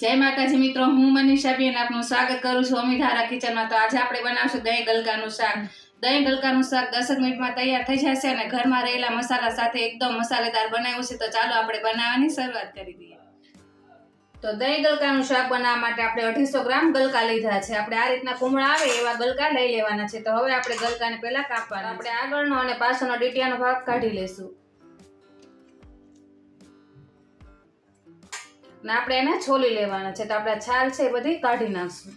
જય માતાજી મિત્રો, હું મનીષાબેન આપનું સ્વાગત કરું છું અમીધારા કિચનમાં. તો આજે આપણે બનાવશું દહીં ગલકાનું શાક. દહીં ગલકાનું શાક દસક મિનિટમાં તૈયાર થઈ જશે અને ઘરમાં રહેલા મસાલા સાથે એકદમ મસાલેદાર બનાવ્યું છે. તો ચાલો આપણે બનાવવાની શરૂઆત કરી દઈએ. તો દહીં ગલકાનું શાક બનાવવા માટે આપણે અઢીસો ગ્રામ ગલકા લીધા છે. આપણે આ રીતના કુમળા આવે એવા ગલકા લઈ લેવાના છે. તો હવે આપણે ગલકાને પહેલાં કાપવાના આપણે આગળનો અને પાછળનો ડીટિયાનો ભાગ કાઢી લેશું. ને આપણે એને છોલી લેવાના છે તો આપણે છાલ છે એ બધી કાઢી નાખશું.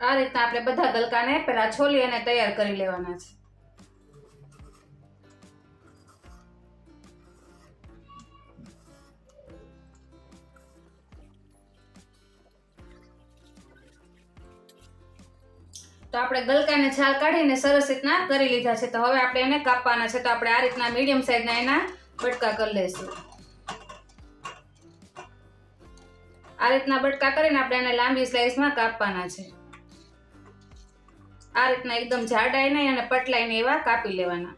આ રીતના આપણે બધા ગલકાને પેલા છોલી અને તૈયાર કરી લેવાના છે. તો આપણે ગલકાને છાલ કાઢીને સરસ રીતના કરી લીધા છે. તો હવે આપણે એને કાપવાના છે. તો આપણે આ રીતના મીડિયમ સાઈઝના એના બટકા કરી લઈશું. આ રીતના બટકા કરીને આપણે એને લાંબી સ્લાઈસમાં કાપવાના છે. આ રીતના એકદમ જાડાઈને અને પટલાઈને એવા કાપી લેવાના.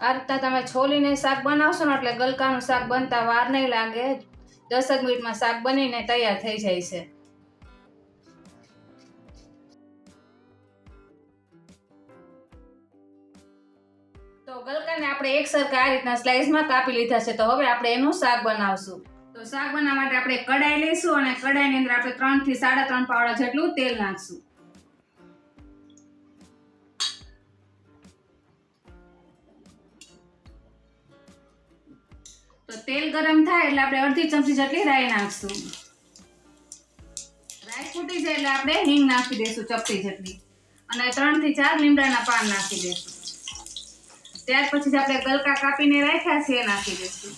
આ રીતના તમે છોલીને શાક બનાવશો ને એટલે ગલકાનું શાક બનતા વાર નહીં લાગે. દસક મિનિટમાં શાક બનીને તૈયાર થઈ જાય છે. તો ગલકાને આપણે એક સરખા આ રીતના સ્લાઇસમાં કાપી લીધા છે. તો હવે આપણે એનું શાક બનાવશું. તો શાક બનાવવા માટે આપણે કડાઈ લઈશું અને કડાઈની અંદર આપણે ત્રણથી સાડા ત્રણ પાવડા જેટલું તેલ નાખશું. તેલ ગરમ થાય એટલે આપણે અડધી ચમચી જેટલી રાઈ નાખશું. રાઈ ફૂટી જાય એટલે આપણે હિંગ નાખી દઈશું ચપટી જેટલી. અને ત્રણથી ચાર લીમડાના પાન નાખી દઈશું. ત્યાર પછી જે આપણે ગલકા કાપીને રાખ્યા છે એ નાખી દઈશું.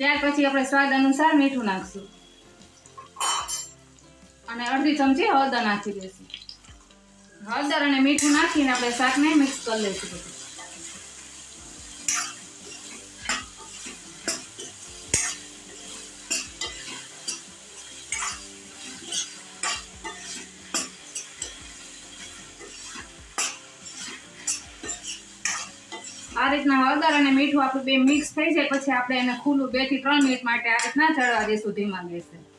ત્યાર પછી આપણે સ્વાદ અનુસાર મીઠું નાખશું. અને અડધી ચમચી હળદર નાખી દઈશું. હળદર અને મીઠું નાખીને આપણે શાકને મિક્સ કરી લઈશું બધું. આ રીતના હળદર અને મીઠું આપણું બે મિક્સ થઈ જાય, પછી આપણે એને ખુલ્લું બેથી ત્રણ મિનિટ માટે આ રીતના ચડવા દઈશું ધીમા ગેસે.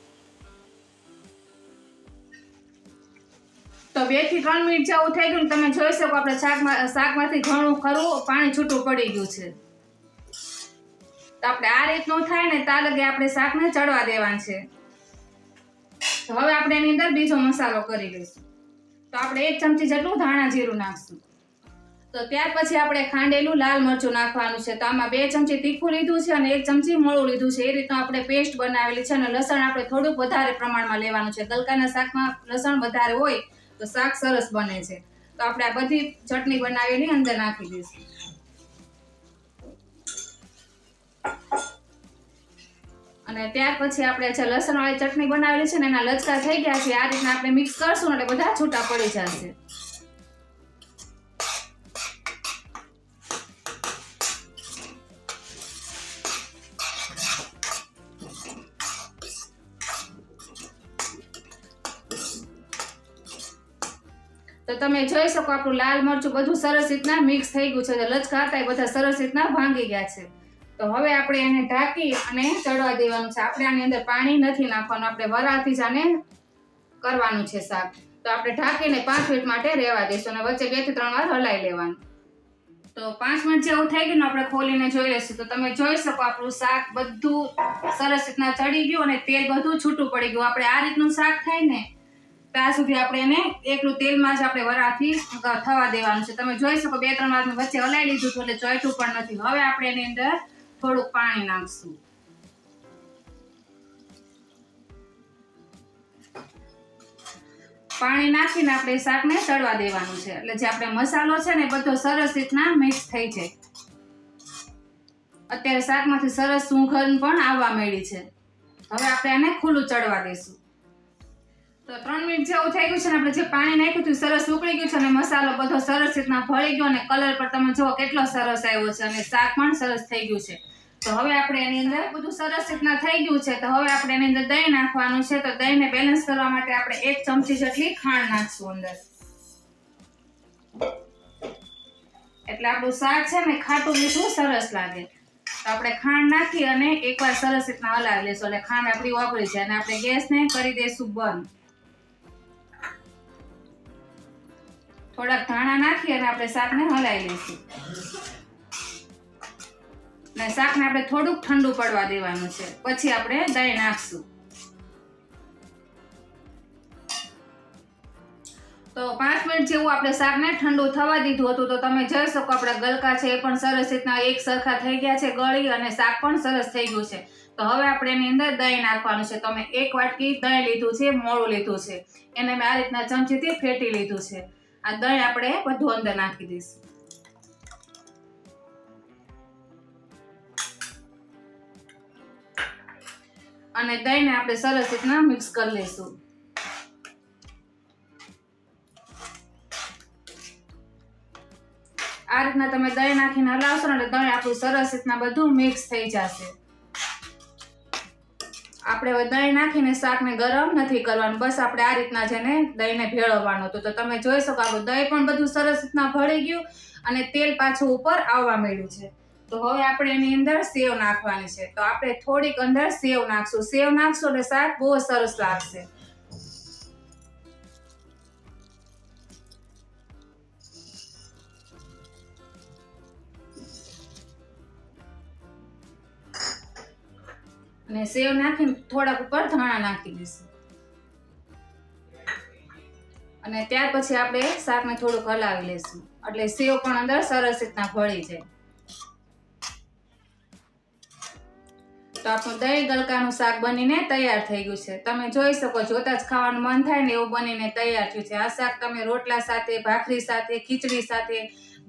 તો બેથી ત્રણ મિનિટ જેવું થઈ ગયું તમે જોઈ શકો આપણે શાકમાં શાકમાંથી ઘણું ખરું પાણી છૂટું પડી ગયું છે. તો આપણે આ રીતનું થાય ને ત્યાં લગે આપણે શાકને ચડવા દેવાનું છે. તો હવે આપણે એની અંદર બીજો મસાલો કરી લઈશું. તો આપણે એક ચમચી જેટલું ધાણા જીરું નાખશું. તો ત્યાર પછી આપણે ખાંડેલું લાલ મરચું નાખવાનું છે. તો આમાં બે ચમચી તીખું લીધું છે અને એક ચમચી મળું લીધું છે. એ રીતનું આપણે પેસ્ટ બનાવેલી છે અને લસણ આપણે થોડુંક વધારે પ્રમાણમાં લેવાનું છે. ગલકાના શાકમાં લસણ વધારે હોય તો શાક સરસ બને છે. તો આપણે આ બધી ચટણી બનાવેલી અંદર નાખી દઈશું. અને ત્યાર પછી આપણે જે લસણવાળી ચટણી બનાવેલી છે ને એના લચકા થઈ ગયા છે, આ રીતના આપણે મિક્સ કરશું એટલે બધા છૂટા પડી જશે. તો તમે જોઈ શકો આપણું લાલ મરચું બધું સરસ રીતના મિક્સ થઈ ગયું છે. લચકા લચકાતા એ બધા સરસ રીતના ભાંગી ગયા છે. તો હવે આપણે એને ઢાંકી અને ચડવા દેવાનું છે. આપણે આની અંદર પાણી નથી નાખવાનું. આપણે વરાથી જ આને કરવાનું છે શાક. તો આપણે ઢાંકીને પાંચ મિનિટ માટે રહેવા દઈશું અને વચ્ચે બેથી ત્રણ વાર હલાવી લેવાનું. તો પાંચ મિનિટ જેવું થઈ ગયું આપણે ખોલીને જોઈ લઈશું. તો તમે જોઈ શકો આપણું શાક બધું સરસ રીતના ચડી ગયું અને તેલ બધું છૂટું પડી ગયું. આપણે આ રીતનું શાક થાય ને ત્યાં સુધી આપણે એને એકલું તેલમાં જ આપણે વરાથી થવા દેવાનું છે. તમે જોઈ શકો બે ત્રણ વાર વચ્ચે હલાવી લીધું હતું એટલે ચોઈટું પણ નથી. હવે આપણે એની અંદર થોડુંક પાણી નાખશું. પાણી નાખીને આપણે શાકને ચડવા દેવાનું છે. એટલે જે આપણે મસાલો છે ને બધો સરસ રીતના મિક્સ થઈ જાય. અત્યારે શાકમાંથી સરસ સુગંધ પણ આવવા મળી છે. હવે આપણે આને ખુલ્લું ચડવા દઈશું તો ત્રણ મિનિટ જેવું થઈ ગયું છે ને આપણે જે પાણી નાખ્યું હતું સરસ ઉકળી ગયું છે અને મસાલો બધો સરસ રીતના ભળી ગયો અને કલર પર તમે જુઓ કેટલો સરસ આવ્યો છે અને શાક પણ સરસ થઈ ગયું છે. તો હવે આપણે એની અંદર બધું સરસ રીતના થઈ ગયું છે. તો હવે આપણે એની અંદર દહીં નાખવાનું છે. તો દહીંને બેલેન્સ કરવા માટે આપણે એક ચમચી જેટલી ખાંડ નાખશું અંદર. એટલે આપણું શાક છે ને ખાટું મીઠું સરસ લાગે. તો આપણે ખાંડ નાખી અને એકવાર સરસ રીતના હલાવી લેશું એટલે ખાંડ આપણી ઓગળી છે અને આપણે ગેસને કરી દઈશું બંધ. થોડાક ધાણા નાખી અને આપણે શાકને હલાવી લઈશું. અને શાકને આપણે થોડુંક ઠંડુ પડવા દેવાનું છે. પછી આપણે દહીં નાખશું. તો પાંચ મિનિટ જેવું આપણે શાકને ઠંડુ થવા દીધું હતું, તો તમે જોઈ શકો આપણા ગલકા છે એ પણ સરસ રીતના એક સરખા થઈ ગયા છે ગળી અને શાક પણ સરસ થઈ ગયું છે. તો હવે આપણે એની અંદર દહીં નાખવાનું છે. તો મેં એક વાટકી દહીં લીધું છે, મોળું લીધું છે. એને મેં આ રીતના ચમચીથી ફેટી લીધું છે. આ દહીં આપણે બધું અંદર નાખી દઈશું. અને દહીંને આપણે સરસ રીતના મિક્સ કરી લઈશું. આ રીતના તમે દહીં નાખીને હલાવશો ને દહીં આપણું સરસ રીતના બધું મિક્સ થઈ જશે. આપણે દહીં નાખીને શાકને ગરમ નથી કરવાનું. બસ આપણે આ રીતના જેને દહીંને ભેળવવાનું હતું. તો તમે જોઈ શકો આપણું દહીં પણ બધું સરસ રીતના ભળી ગયું અને તેલ પાછું ઉપર આવવા માંડ્યું છે. તો હવે આપણે એની અંદર સેવ નાખવાની છે. તો આપણે થોડીક અંદર સેવ નાખશું. સેવ નાખશું એટલે શાક બહુ સરસ લાગશે. અને સેવ નાખીને થોડાક ઉપર ધાણા નાખી દઈશું. અને ત્યાર પછી આપણે શાકને થોડુંક હલાવી લઈશું. એટલે સેવ પણ અંદર સરસ રીતના ભળી જાય. તો આપણું દહીં ગલકાનું શાક બનીને તૈયાર થઈ ગયું છે. તમે જોઈ શકો જોતા જ ખાવાનું મન થાય ને એવું બનીને તૈયાર થયું છે. આ શાક તમે રોટલા સાથે, ભાખરી સાથે, ખીચડી સાથે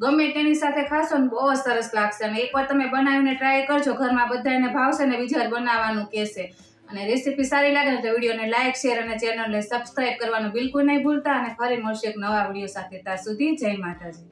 ગમે તેની સાથે ખાશો ને બહુ સરસ લાગશે. અને એકવાર તમે બનાવીને ટ્રાય કરજો, ઘરમાં બધાને ભાવશે ને બીજા બનાવવાનું કહેશે. અને રેસીપી સારી લાગે તો વિડીયોને લાઇક શેર અને ચેનલને સબસ્ક્રાઈબ કરવાનું બિલકુલ નહીં ભૂલતા. અને ફરી મળશે એક નવા વીડિયો સાથે. ત્યાં સુધી જય માતાજી.